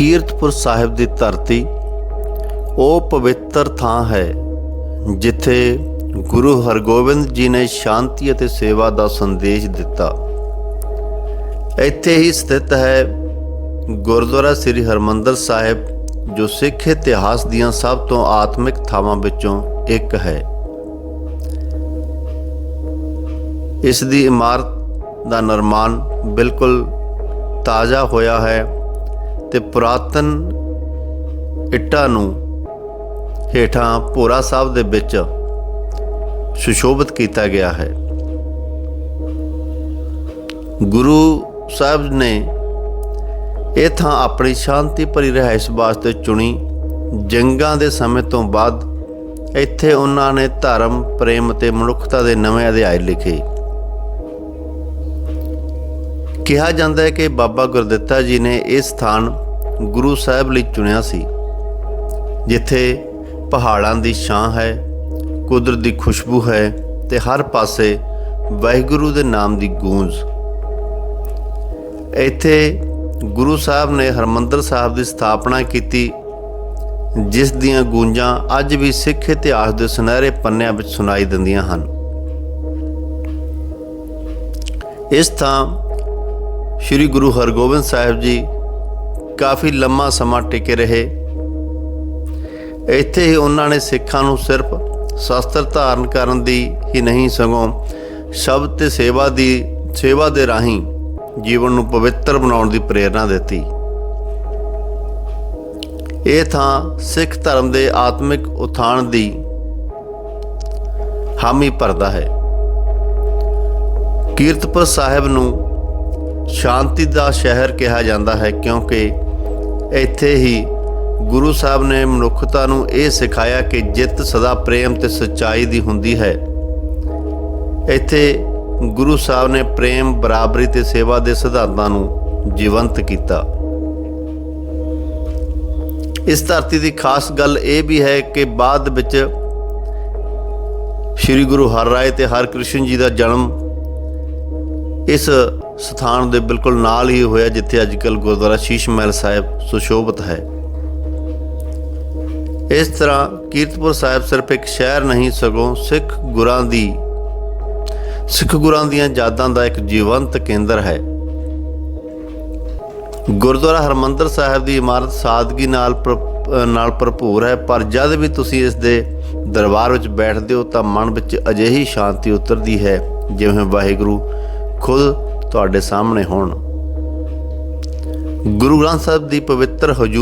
ਕੀਰਤਪੁਰ ਸਾਹਿਬ ਦੀ ਧਰਤੀ ਉਹ ਪਵਿੱਤਰ ਥਾਂ ਹੈ, ਜਿੱਥੇ ਗੁਰੂ ਹਰਗੋਬਿੰਦ ਜੀ ਨੇ ਸ਼ਾਂਤੀ ਅਤੇ ਸੇਵਾ ਦਾ ਸੰਦੇਸ਼ ਦਿੱਤਾ। ਇੱਥੇ ਹੀ ਸਥਿਤ ਹੈ ਗੁਰਦੁਆਰਾ ਸ੍ਰੀ ਹਰਮੰਦਰ ਸਾਹਿਬ, ਜੋ ਸਿੱਖ ਇਤਿਹਾਸ ਦੀਆਂ ਸਭ ਤੋਂ ਆਤਮਿਕ ਥਾਵਾਂ ਵਿੱਚੋਂ ਇੱਕ ਹੈ। ਇਸ ਦੀ ਇਮਾਰਤ ਦਾ ਨਿਰਮਾਣ ਬਿਲਕੁਲ ਤਾਜ਼ਾ ਹੋਇਆ ਹੈ। ਤੇ ਪੁਰਾਤਨ ਇੱਟਾਂ ਨੂੰ ਹੇਠਾਂ ਭੋਰਾ ਸਾਹਿਬ ਦੇ ਵਿੱਚ ਸੁਸ਼ੋਭਿਤ ਕੀਤਾ ਗਿਆ ਹੈ। ਗੁਰੂ ਸਾਹਿਬ ਨੇ ਇਹ ਥਾਂ ਆਪਣੀ ਸ਼ਾਂਤੀ ਭਰੀ ਰਹਿائش ਵਾਸਤੇ ਚੁਣੀ। ਜੰਗਾਂ ਦੇ ਸਮੇਂ ਤੋਂ ਬਾਅਦ ਇੱਥੇ ਉਹਨਾਂ ਨੇ ਧਰਮ, ਪ੍ਰੇਮ ਅਤੇ ਮਨੁੱਖਤਾ ਦੇ ਨਵੇਂ ਅਧਿਆਏ ਲਿਖੇ। ਕਿਹਾ ਜਾਂਦਾ ਹੈ ਕਿ ਬਾਬਾ ਗੁਰਦਿੱਤਾ ਜੀ ਨੇ ਇਹ ਸਥਾਨ ਗੁਰੂ ਸਾਹਿਬ ਲਈ ਚੁਣਿਆ ਸੀ, ਜਿੱਥੇ ਪਹਾੜਾਂ ਦੀ ਛਾਂ ਹੈ, ਕੁਦਰਤ ਦੀ ਖੁਸ਼ਬੂ ਹੈ ਤੇ ਹਰ ਪਾਸੇ ਵਾਹਿਗੁਰੂ ਦੇ ਨਾਮ ਦੀ ਗੂੰਜ। ਇੱਥੇ ਗੁਰੂ ਸਾਹਿਬ ਨੇ ਹਰਮੰਦਰ ਸਾਹਿਬ ਦੀ ਸਥਾਪਨਾ ਕੀਤੀ, ਜਿਸ ਦੀਆਂ ਗੂੰਜਾਂ ਅੱਜ ਵੀ ਸਿੱਖ ਇਤਿਹਾਸ ਦੇ ਸੁਨਹਿਰੇ ਪੰਨਿਆਂ ਵਿੱਚ ਸੁਣਾਈ ਦਿੰਦੀਆਂ ਹਨ। ਇਸ ਥਾਂ ਸ੍ਰੀ ਗੁਰੂ ਹਰਗੋਬਿੰਦ ਸਾਹਿਬ ਜੀ ਕਾਫੀ ਲੰਮਾ ਸਮਾਂ ਟਿਕੇ ਰਹੇ। ਇੱਥੇ ਹੀ ਉਹਨਾਂ ਨੇ ਸਿੱਖਾਂ ਨੂੰ ਸਿਰਫ ਸ਼ਸਤਰ ਧਾਰਨ ਕਰਨ ਦੀ ਹੀ ਨਹੀਂ, ਸਗੋਂ ਸ਼ਬਦ ਤੇ ਸੇਵਾ ਦੀ, ਸੇਵਾ ਦੇ ਰਾਹੀਂ ਜੀਵਨ ਨੂੰ ਪਵਿੱਤਰ ਬਣਾਉਣ ਦੀ ਪ੍ਰੇਰਣਾ ਦਿੱਤੀ। ਇਹ ਥਾਂ ਸਿੱਖ ਧਰਮ ਦੇ ਆਤਮਿਕ ਉਥਾਨ ਦੀ ਹਾਮੀ ਭਰਦਾ ਹੈ। ਕੀਰਤਪੁਰ ਸਾਹਿਬ ਨੂੰ ਸ਼ਾਂਤੀ ਦਾ ਸ਼ਹਿਰ ਕਿਹਾ ਜਾਂਦਾ ਹੈ ਕਿਉਂਕਿ ਇੱਥੇ ਹੀ ਗੁਰੂ ਸਾਹਿਬ ਨੇ ਮਨੁੱਖਤਾ ਨੂੰ ਇਹ ਸਿਖਾਇਆ ਕਿ ਜਿੱਤ ਸਦਾ ਪ੍ਰੇਮ ਤੇ ਸੱਚਾਈ ਦੀ ਹੁੰਦੀ ਹੈ। ਇੱਥੇ ਗੁਰੂ ਸਾਹਿਬ ਨੇ ਪ੍ਰੇਮ, ਬਰਾਬਰੀ ਤੇ ਸੇਵਾ ਦੇ ਸਿਧਾਂਤਾਂ ਨੂੰ ਜੀਵੰਤ ਕੀਤਾ। ਇਸ ਧਰਤੀ ਦੀ ਖਾਸ ਗੱਲ ਇਹ ਵੀ ਹੈ ਕਿ ਬਾਅਦ ਵਿੱਚ ਸ੍ਰੀ ਗੁਰੂ ਹਰਿਰਾਏ ਤੇ ਹਰਕ੍ਰਿਸ਼ਨ ਜੀ ਦਾ ਜਨਮ ਇਸ ਸਥਾਨ ਦੇ ਬਿਲਕੁਲ ਨਾਲ ਹੀ ਹੋਇਆ, ਜਿੱਥੇ ਅੱਜਕੱਲ ਗੁਰਦੁਆਰਾ ਸ਼ੀਸ਼ ਮਹਿਲ ਸਾਹਿਬ ਸੁਸ਼ੋਭਿਤ ਹੈ। ਇਸ ਤਰ੍ਹਾਂ ਕੀਰਤਪੁਰ ਸਾਹਿਬ ਸਿਰਫ ਇੱਕ ਸ਼ਹਿਰ ਨਹੀਂ, ਸਗੋਂ ਸਿੱਖ ਗੁਰਾਂ ਦੀ, ਸਿੱਖ ਗੁਰਾਂ ਦੀਆਂ ਯਾਦਾਂ ਦਾ ਇੱਕ ਜੀਵੰਤ ਕੇਂਦਰ ਹੈ। ਗੁਰਦੁਆਰਾ ਹਰਮੰਦਰ ਸਾਹਿਬ ਦੀ ਇਮਾਰਤ ਸਾਦਗੀ ਨਾਲ ਨਾਲ ਭਰਪੂਰ ਹੈ, ਪਰ ਜਦ ਵੀ ਤੁਸੀਂ ਇਸ ਦੇ ਦਰਬਾਰ ਵਿੱਚ ਬੈਠਦੇ ਹੋ, ਤਾਂ ਮਨ ਵਿੱਚ ਅਜਿਹੀ ਸ਼ਾਂਤੀ ਉਤਰਦੀ ਹੈ, ਜਿਵੇਂ ਵਾਹਿਗੁਰੂ ਖੁਦ ਤੁਹਾਡੇ ਸਾਹਮਣੇ ਹੋਣ। ਗੁਰੂ ਗ੍ਰੰਥ ਸਾਹਿਬ ਦੀ ਪਵਿੱਤਰ ਹਜ਼ੂਰ